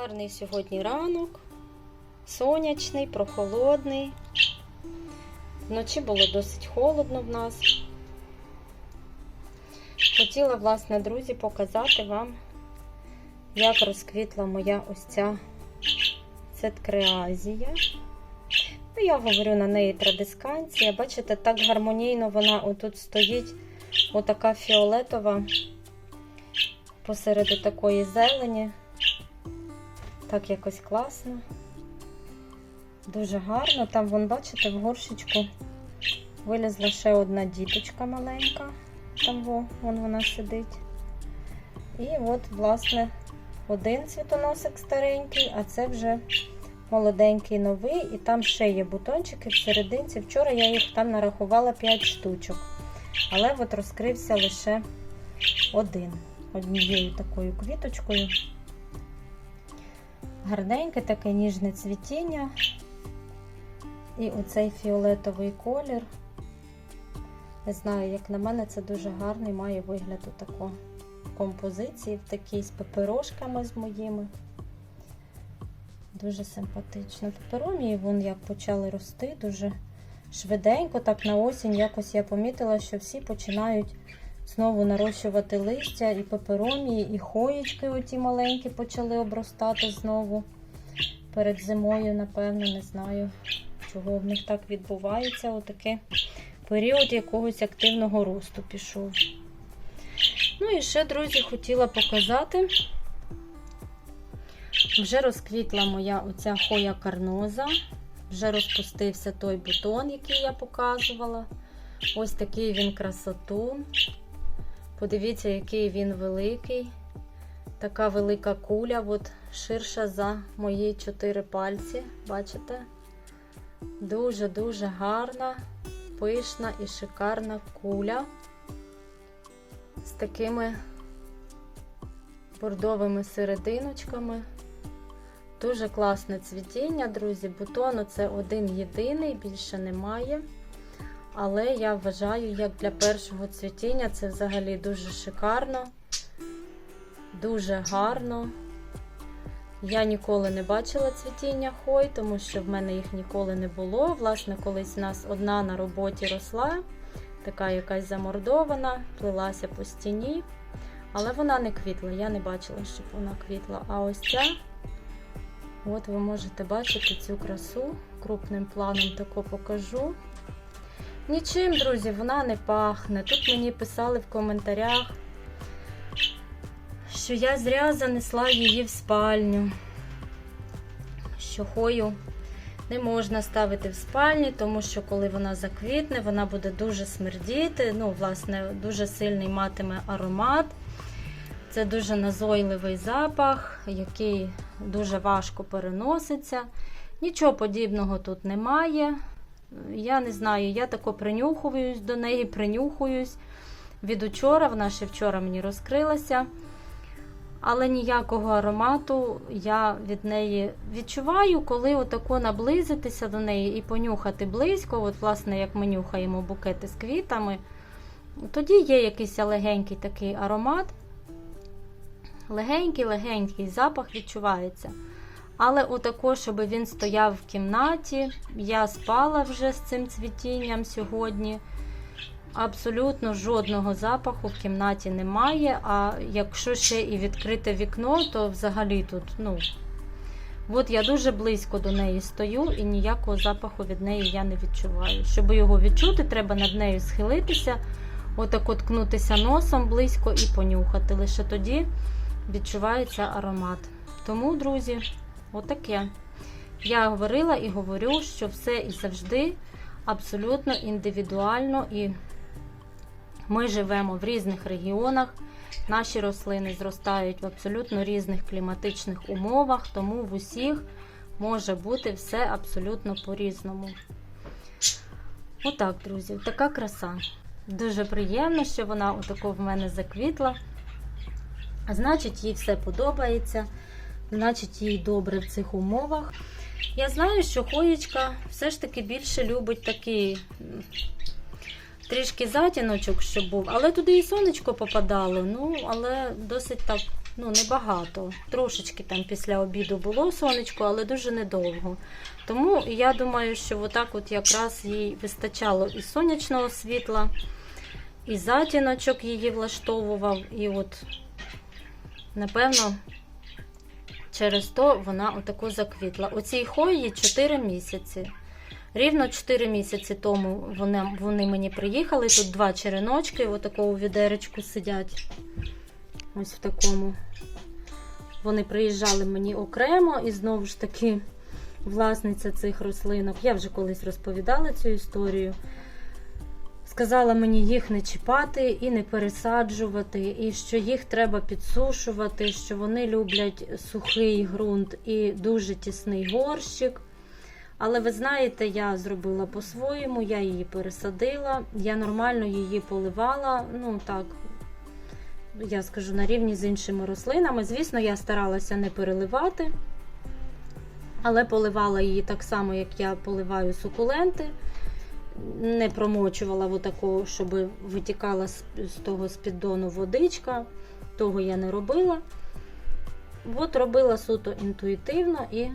Гарний сьогодні ранок, сонячний, прохолодний. Вночі було досить холодно в нас. Хотіла, власне, друзі, показати вам, як розквітла моя ось ця цеткреазія. Ну, я говорю на неї традисканція. Бачите, так гармонійно вона отут стоїть, отака фіолетова посеред такої зелені. Так якось класно. Дуже гарно. Там, вон, бачите, в горщичку вилізла ще одна діточка маленька. Там во, вон вона сидить. І от, власне, один цвітоносик старенький, а це вже молоденький новий. І там ще є бутончики в серединці. Вчора я їх там нарахувала 5 штучок. Але от розкрився лише один. Однією такою квіточкою. Гарненьке таке ніжне цвітіння. І оцей фіолетовий колір. Не знаю, як на мене, це дуже гарний, має вигляд у такої композиції, в такій з пеперошками з моїми. Дуже симпатично. Пеперомії вон як почали рости, дуже швиденько. Так на осінь якось я помітила, що всі починають знову нарощувати листя, і пеперомії, і хоєчки оті маленькі почали обростати знову. Перед зимою, напевно, не знаю, чого в них так відбувається. Отакий період якогось активного росту пішов. Ну і ще, друзі, хотіла показати. Вже розквітла моя оця хоя карноза. Вже розпустився той бутон, який я показувала. Ось такий він красотун. Подивіться, який він великий. Така велика куля, от ширша за мої чотири пальці. Бачите? Дуже-дуже гарна, пишна і шикарна куля з такими бордовими серединочками. Дуже класне цвітіння, друзі. Бутону це один єдиний, більше немає. Але я вважаю, як для першого цвітіння це взагалі дуже шикарно, дуже гарно. Я ніколи не бачила цвітіння хой, тому що в мене їх ніколи не було. Власне, колись у нас одна на роботі росла, така якась замордована, плилася по стіні. Але вона не квітла, я не бачила, щоб вона квітла. А ось ця, от ви можете бачити цю красу. Крупним планом тако покажу. Нічим, друзі, вона не пахне. Тут мені писали в коментарях, що я зря занесла її в спальню. Що хою не можна ставити в спальні, тому що коли вона заквітне, вона буде дуже смердіти. Ну, власне, дуже сильний матиме аромат. Це дуже назойливий запах, який дуже важко переноситься. Нічого подібного тут немає. Я не знаю, я тако принюхуюсь до неї, принюхуюсь. Від учора, вона ще вчора мені розкрилася. Але ніякого аромату я від неї відчуваю, коли отако наблизитися до неї і понюхати близько, от, власне, як ми нюхаємо букети з квітами, тоді є якийсь легенький такий аромат. Легенький-легенький запах відчувається. Але отако, щоб він стояв в кімнаті, я спала вже з цим цвітінням сьогодні. Абсолютно жодного запаху в кімнаті немає. А якщо ще і відкрите вікно, то взагалі тут, ну, от я дуже близько до неї стою і ніякого запаху від неї я не відчуваю. Щоб його відчути, треба над нею схилитися, отак от носом близько і понюхати. Лише тоді відчувається аромат. Тому, друзі, отаке. Я говорила і говорю, що все і завжди абсолютно індивідуально і ми живемо в різних регіонах. Наші рослини зростають в абсолютно різних кліматичних умовах, тому в усіх може бути все абсолютно по-різному. Отак, друзі, така краса. Дуже приємно, що вона отако в мене заквітла. Значить, їй все подобається, значить, їй добре в цих умовах. Я знаю, що хоєчка все ж таки більше любить такий трішки затіночок, щоб був, але туди і сонечко попадало. Ну, але досить так Ну, небагато. Трошечки там після обіду було сонечко, але дуже недовго. Тому я думаю, що отак от якраз їй вистачало і сонячного світла, і затіночок її влаштовував. І от, напевно, через то вона отако заквітла. Оцій хої 4 місяці. Рівно 4 місяці тому вони, вони мені приїхали. Тут два череночки, отакого у відеречку сидять. Ось в такому. Вони приїжджали мені окремо і знову ж таки власниця цих рослинок. Я вже колись розповідала цю історію. Сказала мені їх не чіпати і не пересаджувати, і що їх треба підсушувати, що вони люблять сухий ґрунт і дуже тісний горщик. Але ви знаєте, я зробила по-своєму, я її пересадила, я нормально її поливала. Ну так, я скажу, на рівні з іншими рослинами. Звісно, я старалася не переливати, але поливала її так само, як я поливаю сукуленти. Не промочувала отаку, щоб витікала з, того з піддону водичка. Того я не робила. От робила суто інтуїтивно і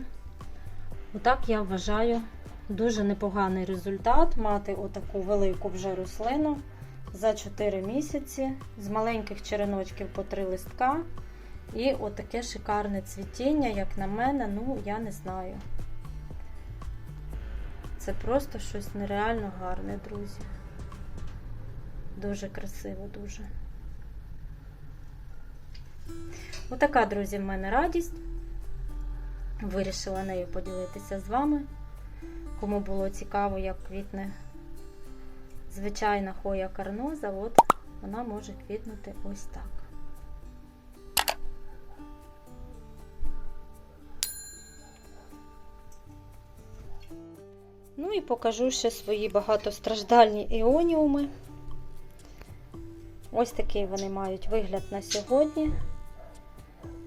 отак я вважаю дуже непоганий результат мати отаку велику вже рослину за 4 місяці, з маленьких череночків по 3 листка. І отаке шикарне цвітіння, як на мене, ну я не знаю. Це просто щось нереально гарне, друзі. Дуже красиво, дуже. Отака, друзі, в мене радість. Вирішила нею поділитися з вами. Кому було цікаво, як квітне звичайна хоя карноза, от вона може квітнути ось так. І покажу ще свої багатостраждальні іоніуми. Ось такий вони мають вигляд на сьогодні.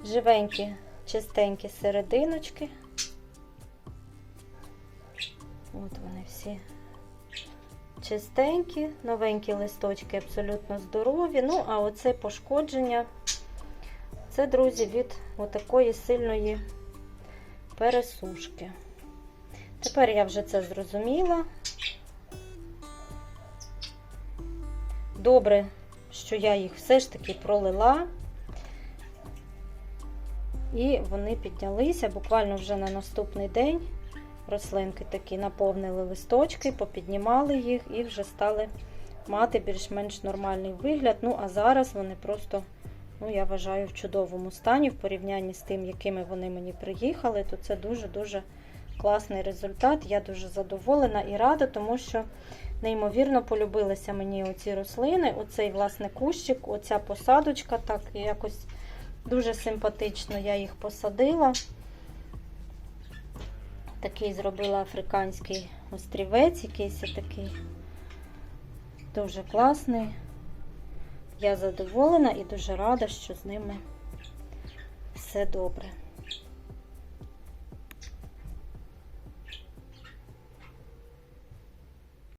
Живенькі, чистенькі серединочки. От вони всі чистенькі, новенькі листочки абсолютно здорові. Ну, а оце пошкодження, це, друзі, від отакої сильної пересушки. Тепер я вже це зрозуміла. Добре, що я їх все ж таки пролила. І вони піднялися буквально вже на наступний день. Рослинки такі наповнили листочки, попіднімали їх і вже стали мати більш-менш нормальний вигляд. Ну, а зараз вони просто, ну, я вважаю, в чудовому стані в порівнянні з тим, якими вони мені приїхали, то це дуже-дуже класний результат. Я дуже задоволена і рада, тому що неймовірно полюбилися мені оці рослини, оцей, власне, кущик, оця посадочка, так якось дуже симпатично я їх посадила. Такий зробила африканський острівець, якийсь такий дуже класний. Я задоволена і дуже рада, що з ними все добре.